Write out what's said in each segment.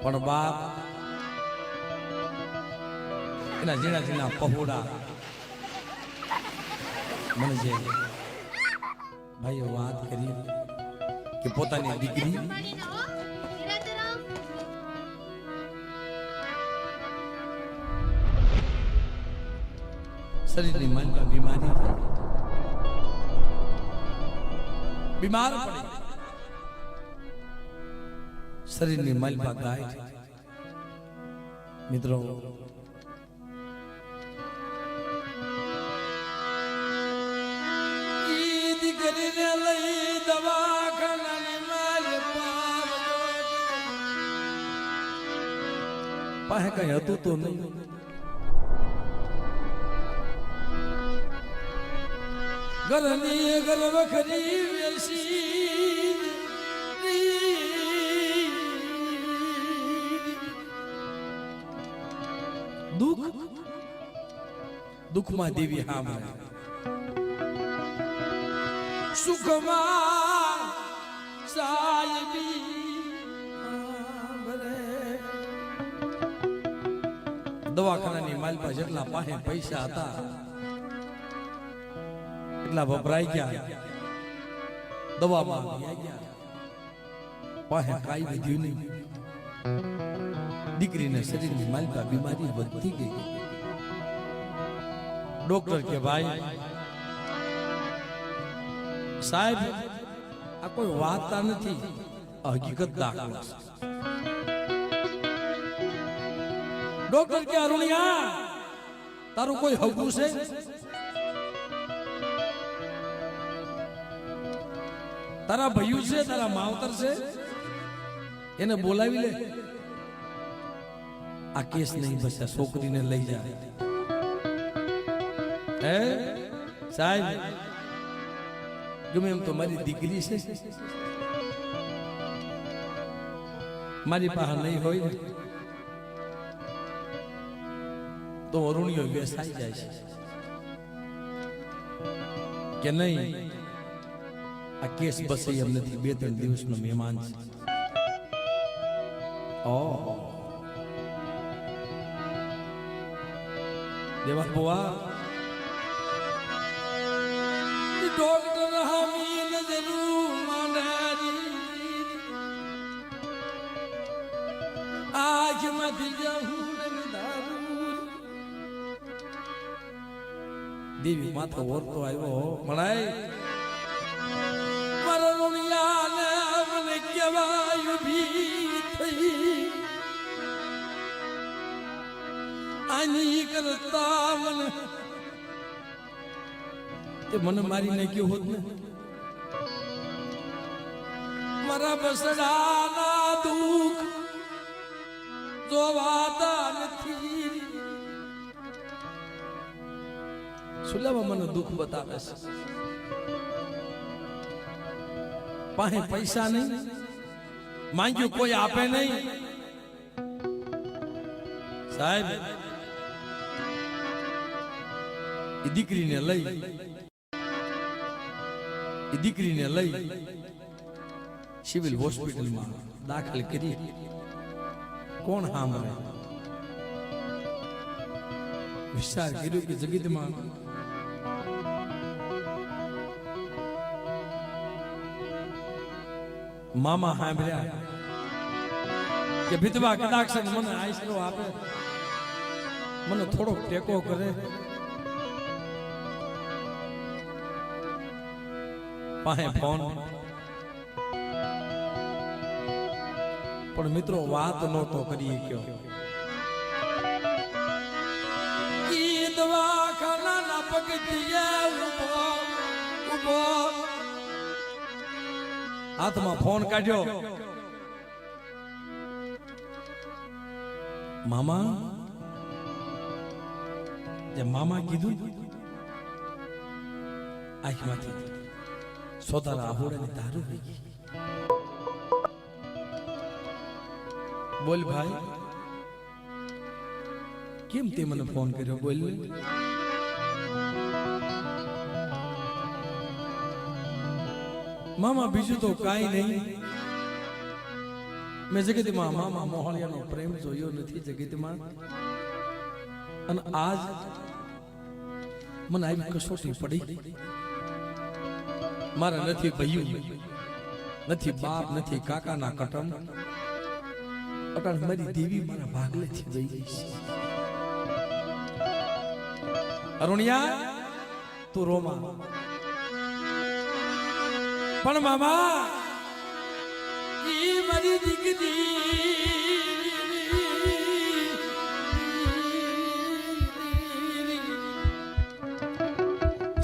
પણ બાપ એના ઝીણા ઝીણા પહોળા મને જે ભાઈએ વાત કરી કે પોતાની દીકરી શરીરની મનમાં બીમારી થઈ. બીમાર પડી શરીરની મલમાં ગાય છે. મિત્રો દીકરીને લઈ દવાખાનાની માલ પાવજો. પાસે કઈ હતું તો નહીં ઘરની ગર્ભખરી વેસી દુઃખમાં દેવી હામળે સુખમાં. દવાખાનાની માલપા જેટલા પાસે પૈસા હતા એટલા વપરાઈ ગયા. દવામાં પાસે કાઈ વધ્યું નહીં. દીકરીને શરીરની માલપા બીમારી વધતી ગઈ. ડોક્ટર કે ભાઈ. સાહેબ, આ કોઈ વાર્તા નથી. હકીકત દાખલો ડોક્ટર કે અરુણિયા, તારું કોઈ હગું છે? તારા ભયું છે, તારા માવતર છે? એને બોલાવી લે. આ કેસ નહીં બસ્યા છોકરીને લઈ જાય. હે? સાહેબ, ગમે એમ તો મારી દીકરી છે. મારી પાસે નહીં હોય. તો અરુણિયો બેસાઈ જાય છે. કે નહીં? આ કેસ બસે એમ નથી. બે ત્રણ દિવસનો મહેમાન છે. દેવા બુઆ ડોક્ટર હામી નજરું માનારી આજમાંથી જહું દારૂ દેવી માથો ઓરતો આવ્યો મળાય મરણિયાને મને કહેવાય ભી થઈ. આની કરતા મને તે મને મારી નાખ્યો હોત ને? મારા બસડાના દુઃખ જોવાતા નથી. સુલામાં મને દુઃખ બતાવે છે. પાસે પૈસા નહીં. માંગ્યું કોઈ આપે નહીં. સાહેબ દીકરીને દીકરીને લઈ. એ દીકરીને લઈ સિવિલ હોસ્પિટલમાં દાખલ કરી. કોણ સાંભળે? વિચાર કર્યો કે જગતમાં મામા સાંભળ્યા કે વિધવા કદાચ મને આશરો આપે. મને થોડોક ટેકો કરે. પાસે ફોન. પણ મિત્રો વાત નહોતો કરી કયો. ઊભો હાથમાં ફોન કાઢ્યો. મામા જે મામા કીધું આંખમાંથી. સોતારા આહોડાની દારૂ પી ગઈ બોલ ભાઈ કેમ તે મને ફોન કર્યો બોલ. મામા બીજું તો કાંઈ નહીં મેં જગતમાં મામા મોહળિયાનો પ્રેમ જોયો નથી જગતમાં અને આજ મને આવી કસોટી પડી મારા નથી ભયું. નથી બાપ, નથી કાકાના કટમ. અટાણ મારી દેવી મારા ભાગલેથી જઈ ગઈ છે. અરુણિયા, તું રોમા પણ મામા, ઈ મારી દીકરી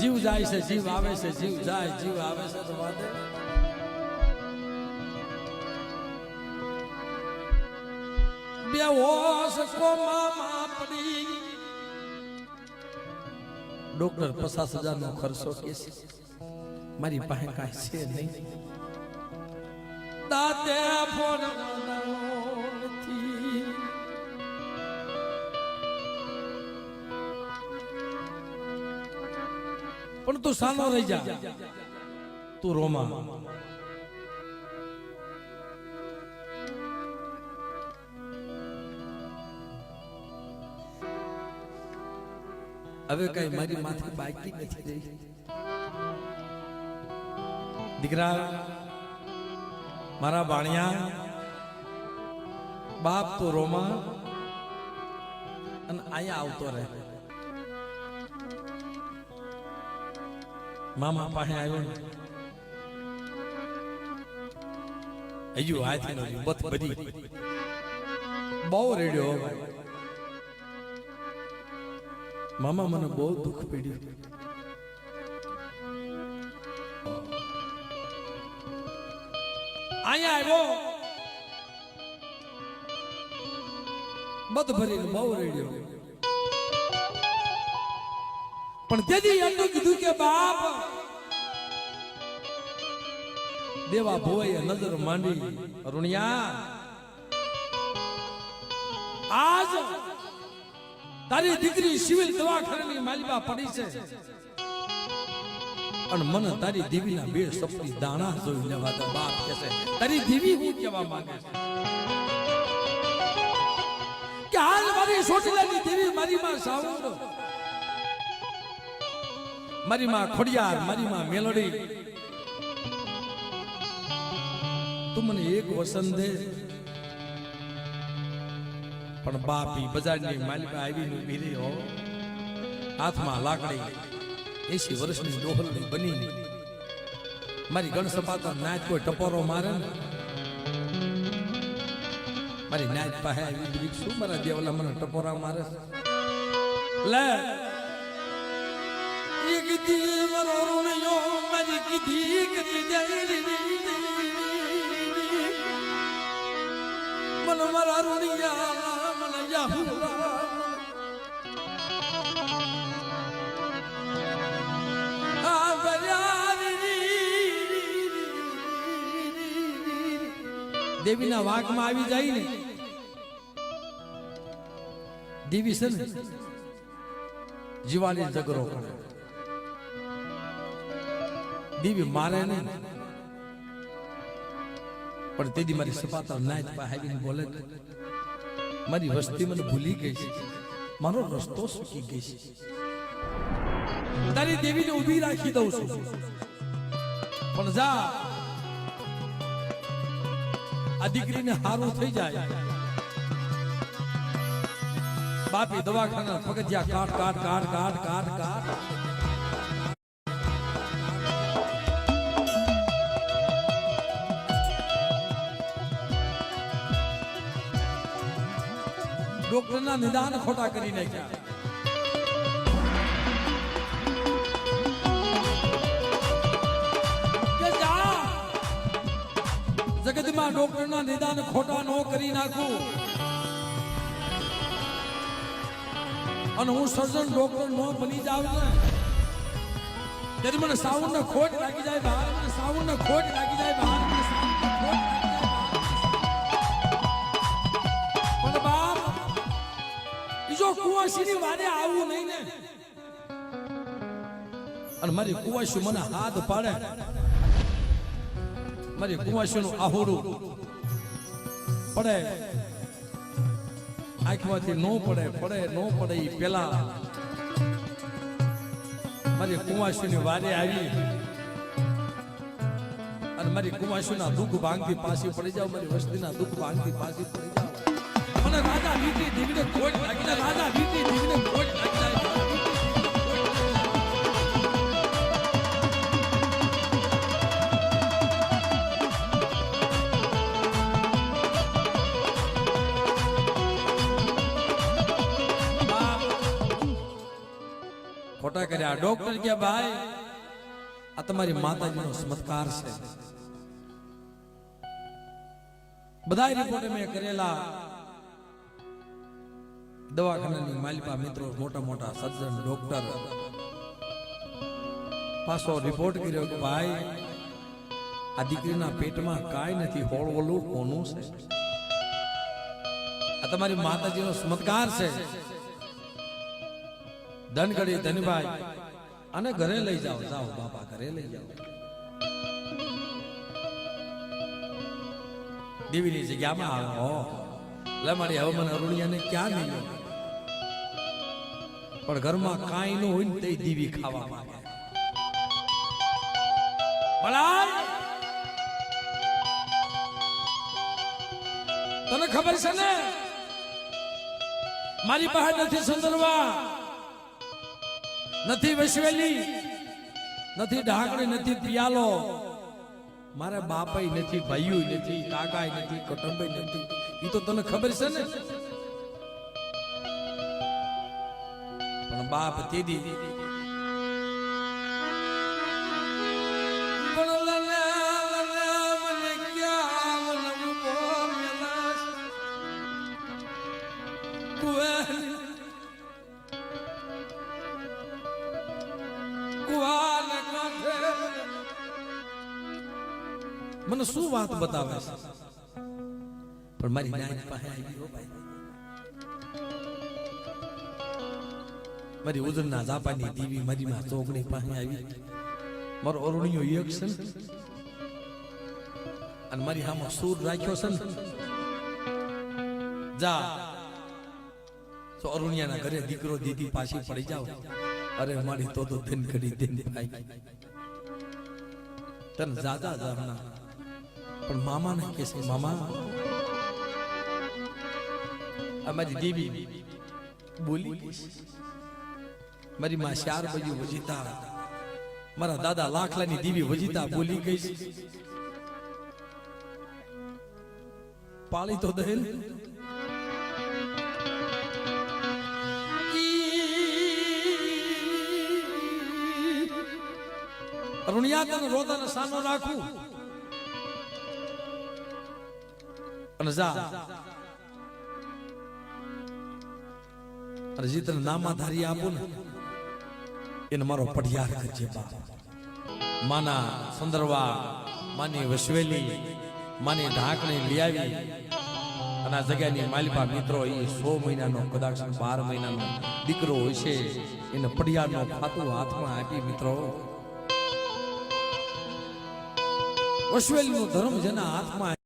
જીવ જાય છે, જીવ આવે છે, જીવ જાય, જીવ આવે છે, તો વાત બે હોશ કોમામાં પડી. ડોક્ટર પચાસ હજાર નો ખર્ચો કે છે? મારી પાસે કાંઈ છે નહીં. દાતે ફોન પણ તું સાનો રહી જા. તું રોમા. હવે કઈ મારી માથે બાકી નથી રહી. દીકરા મારા બાણિયા બાપ તો રોમા અને અહીંયા આવતો રહે. મામા પાસે આવ્યો ને. હજુ હાથી નો બત બધી. બહુ રેડ્યો. મામા મને બહુ દુઃખ પીડ્યું. અહીંયા આવ્યો. બધ ભરીને બહુ રેડ્યો. પણ તેથી એટલું કીધું કે બાપ, દેવા ભોય નજર માંડી, અરુણિયા, આજ તારી દીકરી સિવિલ દવાખાનાની માલિબા પડી છે. અને મને તારી દેવીના બે સપની દાણા જોઈ લેવા તો બાપ કે છે. તારી દેવી હું કહેવા માંગે છે? કે હાલ મારી સોટીલાની દેવી મારી માં સાઉન્ડ મારી માં ખોડિયાર મારી માં મેલોડી. તું મને એક વસન દે. પણ બાપી બજારની માલિકા આવીને ઊભી રહી હો. હાથમાં લાકડી એસી વર્ષની ડોહલની બની મારી ગણસપાતા નાચ કોઈ ટપોરો મારે ને. મારી નાચ પાસે આવી શું મારા દેવલા મને ટપોરા મારે લે મને મારા રૂણિયા મને યાહુરા આ દેવીના વાંકમાં આવી જાય ને દેવી છે ને જીવાની જગરો કરે દેવી મારે ને પણ તેદી મારી સપાતા નાય પાસે બોલે મારી વસ્તી મને ભૂલી ગઈ છે. મારો રસ્તો સૂકી ગઈ છે. તારી દેવીને ઊભી રાખી દઉં છું. પણ જા. આ દીકરીને હારું થઈ જાય. બાપી દવાખાના પગથિયા કાટ કાટ કાટ કાટ કાટ કાટ ડોક્ટરના નિદાન ખોટા કરી નાખ્યા. જગતમાં ડોક્ટરના નિદાન ખોટા નો કરી નાખું. અને હું સર્જન ડોક્ટર નો બની જાવ ને, ત્યારે મને સાવન ખોટ લાગી જાય, બહાર મને સાવન ખોટ કુવાસીની વાડે આવું નહીં ને. અને મારી કુવાસી મને હાથ પાડે. મારી કુવાસીનું આહોરું પડે. આંખમાંથી નો પડે પડે, નો પડે એ પેલા. મારી કુમાશુની વારે આવી. અને મારી કુમાશુના દુઃખ ભાંગથી પાછી પડી જાવ મારી વસ્તીના દુઃખ ભાંગથી પાછી પડી જાવ મને રાજા વીટી કર્યા? ડોક્ટર કે ભાઈ, આ તમારી માતાજીનો ચમત્કાર છે. બધા રિપોર્ટ મેં કરેલા. દવાખાનાની માલિકા મિત્રો, મોટા મોટા સજ્જન, ડોક્ટર. પાછો રિપોર્ટ કર્યો કે ભાઈ, આ દીકરીના પેટમાં કાંઈ નથી, હોળવલું કોનું છે? આ તમારી માતાજીનો ચમત્કાર છે. ધન ધનભાઈ. અને ઘરે લઈ જાઓ. જાઓ, બાપા, ઘરે લઈ જાઓ. દેવીની જગ્યામાં આવો. લે મારી, હવે મને અરુણિયાને ક્યાં નહીં પણ ઘરમાં કાંઈ ન હોય ને તે દીવી ખાવા માંગે. ભલા તને ખબર છે ને? મારી પાસે નથી સુંદરવા. નથી વસવેલી, નથી ઢાંકણી, નથી પિયાલો. મારા બાપા નથી ભાઈઓ નથી કાકાઈ નથી કુટુંબાઈ નથી. એ તો તને ખબર છે ને? પણ બાપ તેદી. પણ મને શું વાત બતાવે છે? પણ મારી નાની પાસે આવી હો ભાઈ. મારી ઉજળના જાપાની દીવી મારી માં ચોકડી પાસે આવી. મારો અરુણિયો એક છે અને મારી હામાં સૂર રાખ્યો છે ને. જા. તો અરુણિયાના ઘરે દીકરો દીદી પાછી પડી જાવ અરે મારી તો તો ધન કરી દેન ભાઈ તન જાદા જાના પણ મામા ને કે છે મામા? અમારી દેવી બોલી. મારી માં ચાર બાજુ વજીતા. મારા દાદા લાખલાની દેવી વજીતા બોલી ગઈ. છે પાળી તો દહેલ. અરુણિયા તને રોદાને સાનો રાખું. અને જા. તને નામાધારી આપું ને, એને મારો પઢિયાર કરજે બાપ માના સુંદરવા, માની વસવેલી, માની ઢાંકણી લઈ અને આ જગ્યાની માલિપા મિત્રો એ સો મહિનાનો, કદાચ બાર મહિનાનો દીકરો હોય છે, એને પડિયારનો ખાતું હાથમાં આપી મિત્રો. વસવેલીનો ધર્મ જેના હાથમાં